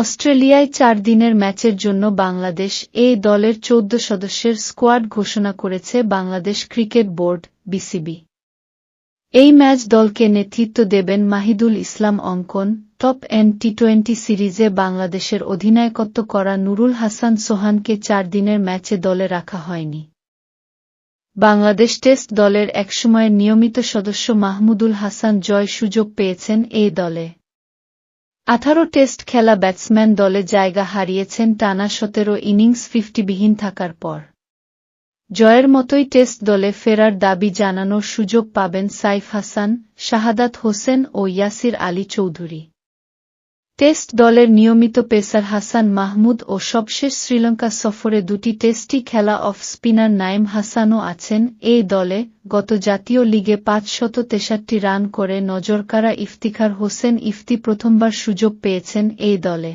অস্ট্রেলিয়ায় চার দিনের ম্যাচের জন্য বাংলাদেশ এ দলের চৌদ্দ সদস্যের স্কোয়াড ঘোষণা করেছে বাংলাদেশ ক্রিকেট বোর্ড, বিসিবি। এই ম্যাচ দলকে নেতৃত্ব দেবেন মাহিদুল ইসলাম অঙ্কন, টপ এন টি টোয়েন্টি সিরিজে বাংলাদেশের অধিনায়কত্ব করা নুরুল হাসান সোহানকে চার দিনের ম্যাচে দলে রাখা হয়নি। বাংলাদেশ টেস্ট দলের একসময়ের নিয়মিত সদস্য মাহমুদুল হাসান জয় সুযোগ পেয়েছেন এই দলে। আঠারো টেস্ট খেলা ব্যাটসম্যান দলে জায়গা হারিয়েছেন টানা সতেরো ইনিংস ফিফটিবিহীন থাকার পর। জয়ের মতোই টেস্ট দলে ফেরার দাবি জানানোর সুযোগ পাবেন সাইফ হাসান, শাহাদাত হোসেন ও ইয়াসির আলী চৌধুরী। টেস্ট দলের নিয়মিত পেসার হাসান মাহমুদ ও সবশেষ শ্রীলঙ্কা সফরে দুটি টেস্টি খেলা অফ স্পিনার নাইম হাসানও আছেন। এই দলে গত জাতীয় লিগে পাঁচশত তেষট্টি রান করে নজরকারা ইফতিখার হোসেন ইফতি প্রথমবার সুযোগ পেয়েছেন এই দলে।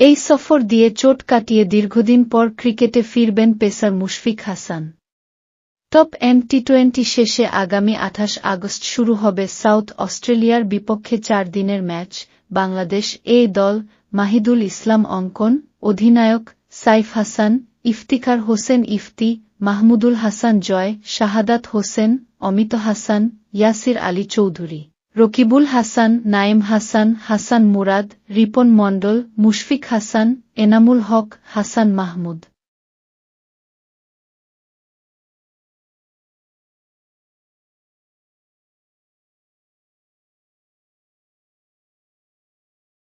এই সফর দিয়ে চোট কাটিয়ে দীর্ঘদিন পর ক্রিকেটে ফিরবেন পেসার মুশফিক হাসান। টপ এম টি টোয়েন্টি শেষে আগামী আঠাশ আগস্ট শুরু হবে সাউথ অস্ট্রেলিয়ার বিপক্ষে চার দিনের ম্যাচ। বাংলাদেশ এ দল মাহিদুল ইসলাম অঙ্কন, অধিনায়ক সাইফ হাসান, ইফতিখার হোসেন ইফতি, মাহমুদুল হাসান জয়, শাহাদাত হোসেন, অমিত হাসান, ইয়াসির আলী চৌধুরী, রকিবুল হাসান নাইম হাসান হাসান মুরাদ, রিপন মণ্ডল, মুশফিক হাসান, এনামুল হক, হাসান মাহমুদ।